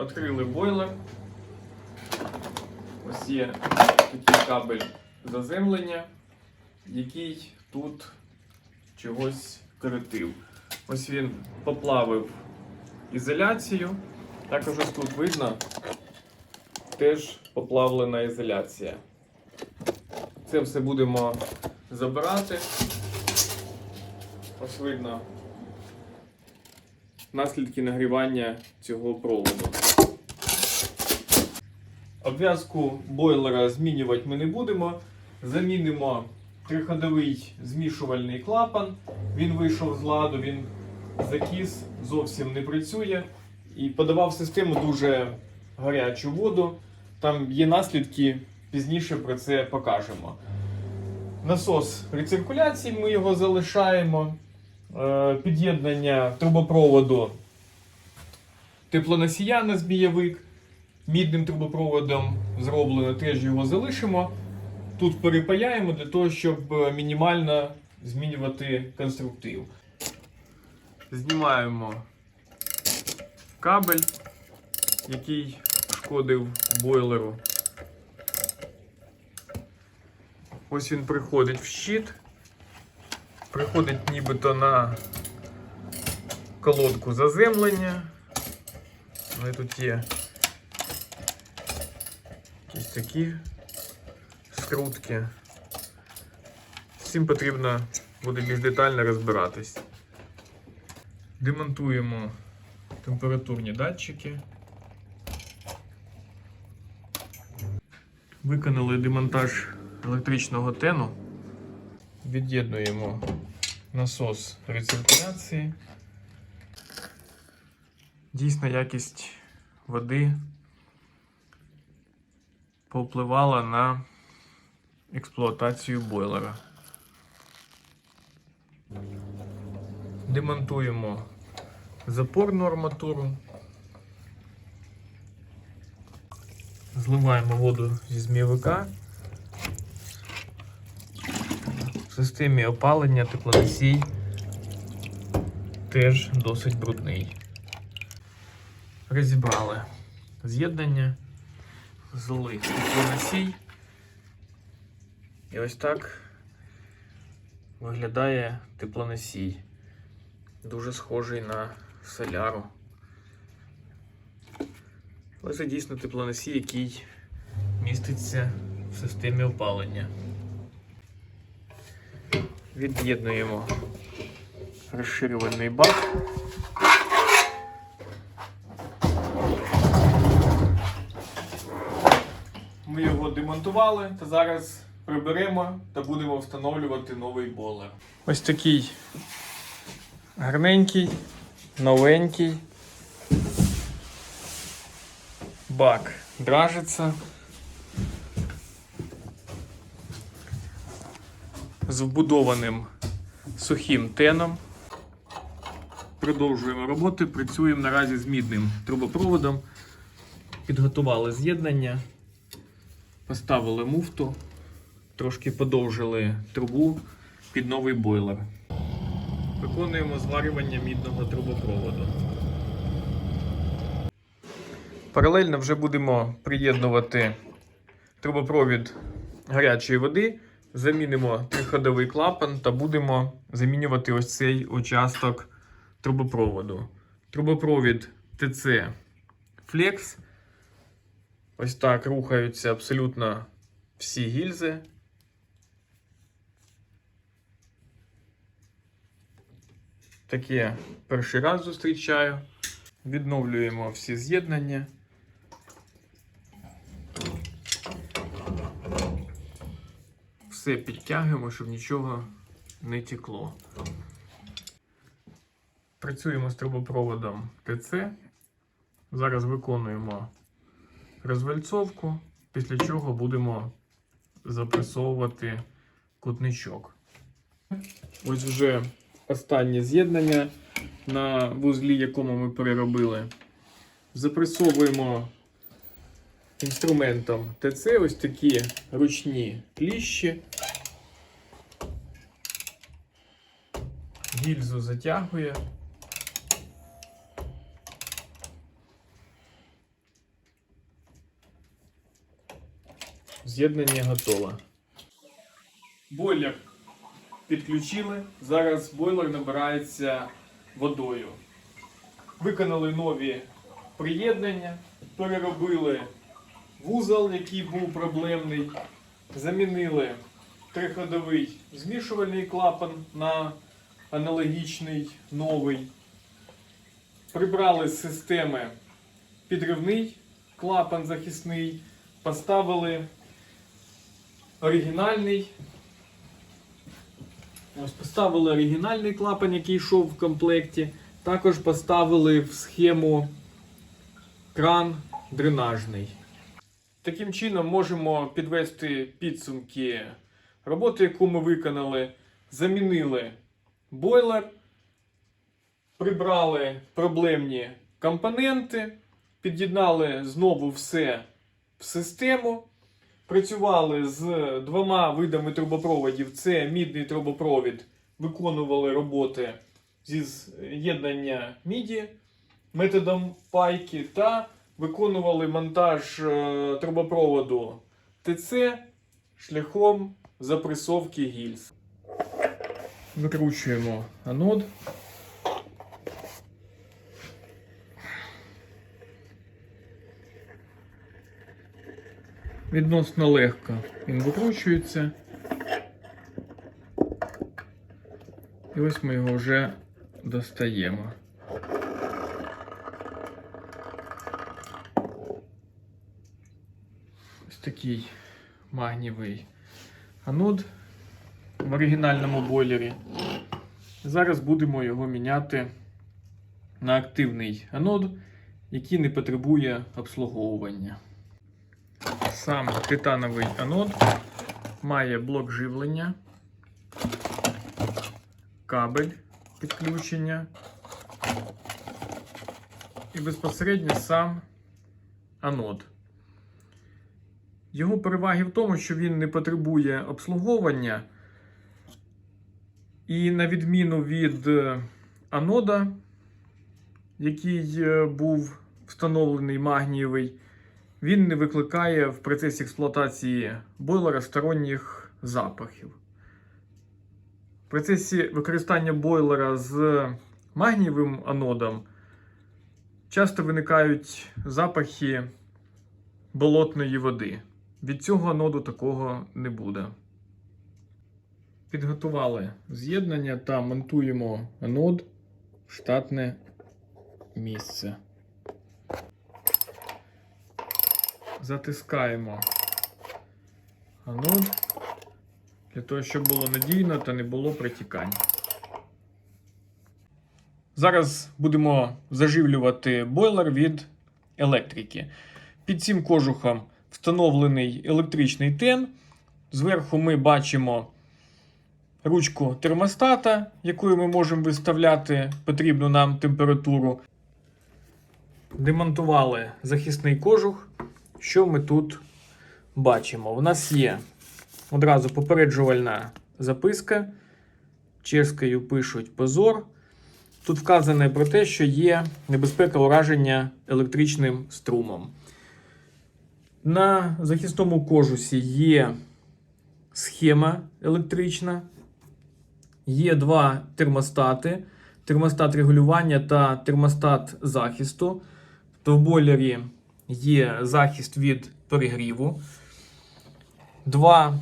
Відкрили бойлер. Ось є такий кабель заземлення, який тут чогось коротив. Ось він поплавив ізоляцію. Також ось тут видно теж поплавлена ізоляція. Це все будемо забирати. Ось видно наслідки нагрівання цього проводу. Обв'язку бойлера змінювати ми не будемо. Замінимо триходовий змішувальний клапан. Він вийшов з ладу, він закис, зовсім не працює. І подавав систему дуже гарячу воду. Там є наслідки, пізніше про це покажемо. Насос рециркуляції, ми його залишаємо. Е, Під'єднання трубопроводу теплоносія на збійовик. Мідним трубопроводом зроблено, теж його залишимо. Тут перепаяємо для того, щоб е, мінімально змінювати конструктив. Знімаємо кабель, який шкодив бойлеру. Ось він приходить в щит. Приходить нібито на колодку заземлення. Але тут є ось такі скрутки. Всім потрібно буде більш детально розбиратись. Демонтуємо температурні датчики. Виконали демонтаж електричного тену. Від'єднуємо насос рециркуляції. Дійсно, якість води повпливала на експлуатацію бойлера. Демонтуємо запорну арматуру. Зливаємо воду зі змійовика. В системі опалення теплоносій теж досить брудний. Розібрали з'єднання, злили теплоносій. І ось так виглядає теплоносій. Дуже схожий на соляру. Але це дійсно теплоносій, який міститься в системі опалення. Від'єднуємо розширювальний бак. Демонтували та зараз приберемо та будемо встановлювати новий бойлер. Ось такий гарненький, новенький. Бак дражиться. З вбудованим сухим теном. Продовжуємо роботи. Працюємо наразі з мідним трубопроводом. Підготували з'єднання, поставили муфту, трошки подовжили трубу під новий бойлер. Виконуємо зварювання мідного трубопроводу. Паралельно вже будемо приєднувати трубопровід гарячої води, замінимо триходовий клапан та будемо замінювати ось цей участок трубопроводу. Трубопровід ТЦ Flex. Ось так рухаються абсолютно всі гільзи. Таке перший раз зустрічаю. Відновлюємо всі з'єднання. Все підтягуємо, щоб нічого не тікло. Працюємо з трубопроводом ТЦ. Зараз виконуємо розвальцовку, після чого будемо запресовувати кутничок. Ось вже останнє з'єднання на вузлі, якому ми переробили. Запресовуємо інструментом ТЦ ось такі ручні кліщі. Гільзу затягує. З'єднання готове. Бойлер підключили. Зараз бойлер набирається водою. Виконали нові приєднання, переробили вузол, який був проблемний, замінили триходовий змішувальний клапан на аналогічний новий. Прибрали з системи підривний клапан захисний, поставили оригінальний. Ось поставили оригінальний клапан, який йшов в комплекті. Також поставили в схему кран дренажний. Таким чином можемо підвести підсумки роботи, яку ми виконали. Замінили бойлер, прибрали проблемні компоненти, під'єднали знову все в систему. Працювали з двома видами трубопроводів. Це мідний трубопровід, виконували роботи зі з'єднання міді методом пайки та виконували монтаж е, трубопроводу ТЦ шляхом запресовки гільз. Викручуємо анод. Відносно легко він викручується. І ось ми його вже достаємо. Ось такий магнієвий анод в оригінальному бойлері. Зараз будемо його міняти на активний анод, який не потребує обслуговування. Сам титановий анод. Має блок живлення, кабель підключення. І безпосередньо сам анод. Його переваги в тому, що він не потребує обслуговування, і на відміну від е, анода, який е, був встановлений магнієвий, він не викликає в процесі експлуатації бойлера сторонніх запахів. В процесі використання бойлера з магнієвим анодом часто виникають запахи болотної води. Від цього аноду такого не буде. Підготували з'єднання та монтуємо анод в штатне місце. Затискаємо анод для того, щоб було надійно та не було притікань. Зараз будемо заживлювати бойлер від електрики. Під цим кожухом встановлений електричний тен. Зверху ми бачимо ручку термостата, якою ми можемо виставляти потрібну нам температуру. Демонтували захисний кожух. Що ми тут бачимо? У нас є одразу попереджувальна записка. Чеською пишуть позор. Тут вказане про те, що є небезпека ураження електричним струмом. На захисному кожусі є схема електрична, є два термостати: термостат регулювання та термостат захисту. То в бойлері є захист від перегріву, два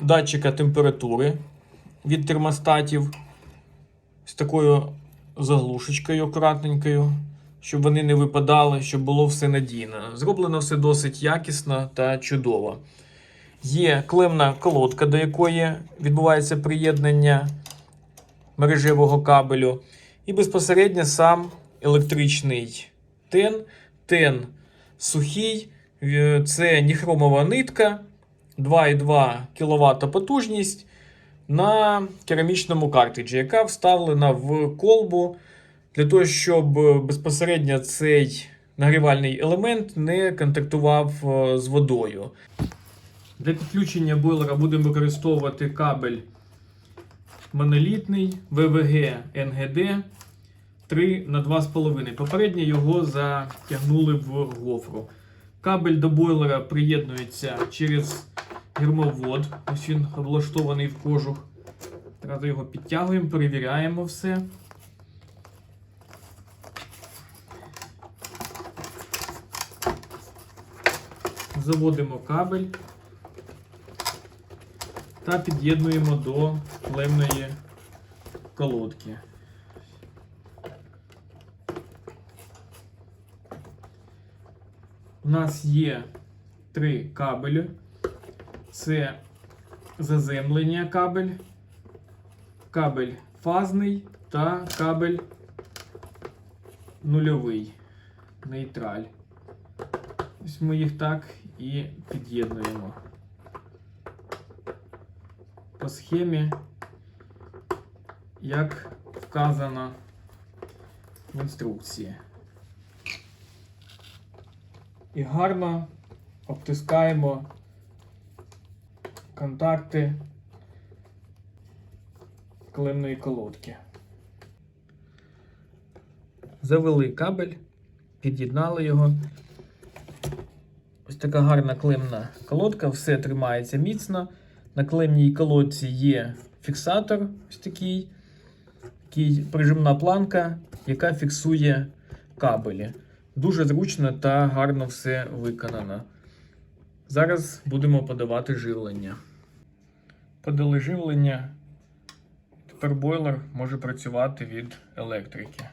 датчика температури від термостатів з такою заглушечкою акуратненькою, щоб вони не випадали, щоб було все надійно. Зроблено все досить якісно та чудово. Є клемна колодка, до якої відбувається приєднання мережевого кабелю. І безпосередньо сам електричний тен. Тен сухий, е, це ніхромова нитка, 2,2 кВт потужність на керамічному картриджі, яка вставлена в колбу для того, щоб безпосередньо цей нагрівальний елемент не контактував е, з водою. Для підключення бойлера будемо використовувати кабель монолітний ВВГ НГД 3 на 2,5. Попередньо його затягнули в гофру. Кабель до бойлера приєднується через гермовод. Ось він облаштований в кожух. Одразу його підтягуємо, перевіряємо все. Заводимо кабель та під'єднуємо до клемної колодки. У нас є три кабелі. Це заземлення кабель, кабель фазний та кабель нульовий, нейтраль. Ось ми їх так і під'єднуємо. По схемі, як вказано в інструкції. І гарно обтискаємо контакти клемної колодки. Завели кабель, під'єднали його. Ось така гарна клемна колодка, все тримається міцно. На клемній колодці є фіксатор, ось такий, такий прижимна планка, яка фіксує кабелі. Дуже зручно та гарно все виконано. Зараз будемо подавати живлення. Подали живлення. Тепер бойлер може працювати від електрики.